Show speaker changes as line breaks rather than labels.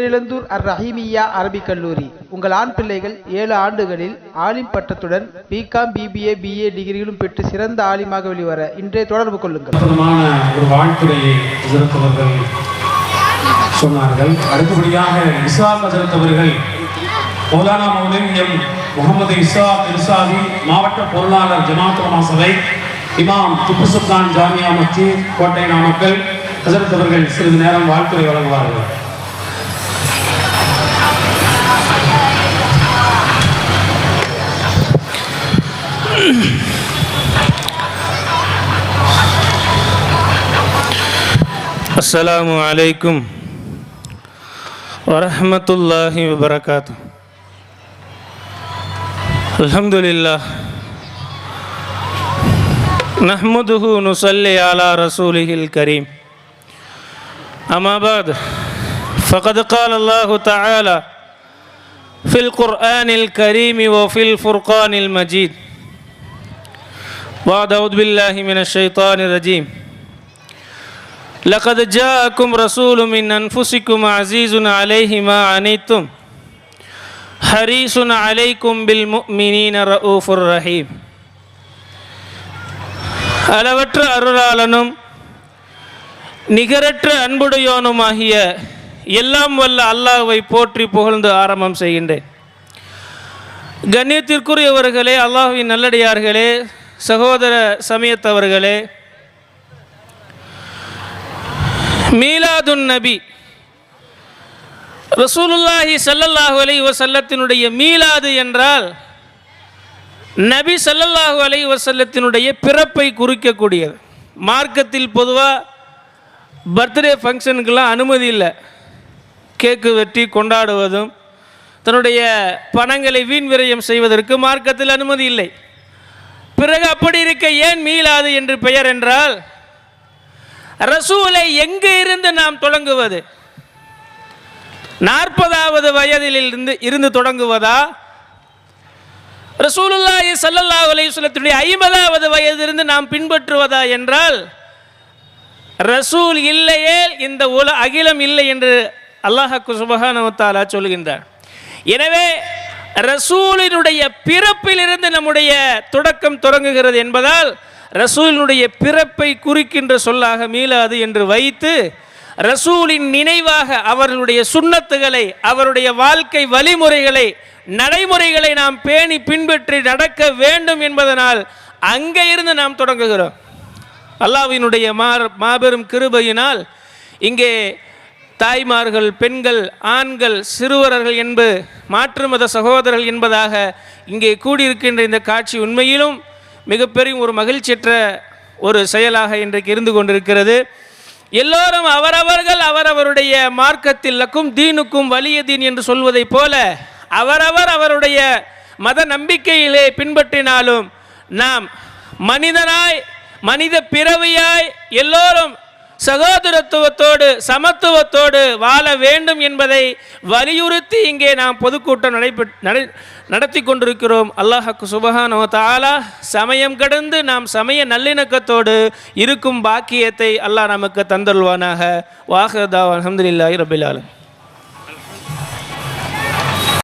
பேரிழந்தூர் அர் ரஹீமியா அரபிக் கல்லூரி. உங்கள் ஆண் பிள்ளைகள் ஏழு ஆண்டுகளில் ஆலிம் பட்டத்துடன் B Com B B A B A டிகிரிகளும் பெற்று சிறந்த ஆலிமாக வெளிவர இன்றே தொடர்பு கொள்ளுங்கள்.
ஒரு வாழ்த்துறையை சொன்னார்கள். அடுத்தபடியாக இஸ்லாம் எதிர்த்தவர்கள் மௌலானா மௌலின் எம் முகமது இஸ்லா இர்சாவி மாவட்ட பொருளாளர் ஜமாத்துலமா சபை இமாம் துப்பு சுல்தான் ஜாமியா மத்தி கோட்டை நாமக்கல் எதிர்த்தவர்கள் சிறிது நேரம் வாழ்த்துறை வழங்குவார்கள்.
السلام عليكم ورحمة الله وبركاته. الحمد لله. نحمده نصلي على رسوله الكريم. أما بعد فقد قال الله تعالى في القرآن الكريم وفي الفرقان المجيد. بعد أعوذ بالله من الشيطان الرجيم لقد جاءكم رسول من أنفسكم عزيز عليه ما عنيتم حريص عليكم بالمؤمنين رؤوف رحيم அளவற்ற அருளாளனும் நிகரற்ற அன்புடையோனுமாகிய எல்லாம் வல்ல அல்லாஹ்வை போற்றி புகழ்ந்து ஆரம்பம் செய்கின்றேன் கண்ணியத்திற்குரியவர்களே அல்லாஹ்வின் நல்லடியார்களே சகோதர சமயத்தவர்களே மீலாதுன் நபி ரசூலுல்லாஹி சல்லல்லாஹு அலைஹி வசல்லத்தினுடைய மீலாது என்றால் நபி சல்லல்லாஹு அலைஹி வசல்லத்தினுடைய பிறப்பை குறிக்கக்கூடியது. மார்க்கத்தில் பொதுவாக பர்த்டே ஃபங்க்ஷனுக்கெல்லாம் அனுமதி இல்லை. கேக்கு வெட்டி கொண்டாடுவதும் தன்னுடைய பணங்களை வீண் விரயம் செய்வதற்கு மார்க்கத்தில் அனுமதி இல்லை. பிறகு அப்படி இருக்க ஏன் மீளாது என்று பெயர் என்றால் ரசூலை எங்கு இருந்து நாம் தொடங்குவது? நாற்பதாவது வயதில் இருந்து இருந்து தொடங்குவதா? ரசூலுல்லாஹி சல்லல்லா அலைஹி ஐம்பதாவது வயதிலிருந்து நாம் பின்பற்றுவதா என்றால் ரசூல் இல்லையே இந்த உல அகிலம் இல்லை என்று அல்லாஹ் சுபஹானவத்தாலா சொல்கின்றார் எனவே ரசூலினுடைய பிறப்பிலிருந்து நம்முடைய தொடக்கம் தொடங்குகிறது என்பதால் ரசூலினுடைய பிறப்பை குறிக்கின்ற சொல்லாக மீளாது என்று வைத்து ரசூலின் நினைவாக அவர்களுடைய சுண்ணத்துகளை அவருடைய வாழ்க்கை வழிமுறைகளை நடைமுறைகளை நாம் பேணி பின்பற்றி நடக்க வேண்டும் என்பதனால் அங்கே இருந்து நாம் தொடங்குகிறோம். அல்லாவினுடைய மாபெரும் கிருபையினால் இங்கே தாய்மார்கள் பெண்கள் ஆண்கள் சிறுவர்கள் என்பது மாற்று மத சகோதரர்கள் என்பதாக இங்கே கூடியிருக்கின்ற இந்த காட்சி உண்மையிலும் மிகப்பெரிய ஒரு மகிழ்ச்சியற்ற ஒரு செயலாக இன்றைக்கு இருந்து கொண்டிருக்கிறது. எல்லோரும் அவரவர்கள் அவரவருடைய மார்க்கத்திலக்கும் தீனுக்கும் வலிய தீன் என்று சொல்வதைப் போல அவரவர் அவருடைய மத நம்பிக்கையிலே பின்பற்றினாலும் நாம் மனிதனாய் மனித பிறவியாய் எல்லோரும் சகோதரத்துவத்தோடு சமத்துவத்தோடு வாழ வேண்டும் என்பதை வலியுறுத்தி இங்கே நாம் பொதுக்கூட்டம் நடைபெ நடத்தி கொண்டிருக்கிறோம். அல்லாஹக்கு சுபஹானோ தாலா சமயம் கடந்து நாம் சமய நல்லிணக்கத்தோடு இருக்கும் பாக்கியத்தை அல்லாஹ் நமக்கு தந்தல்வானாக வாஹதா அலமதுல்லாஹி ரபிலாலும்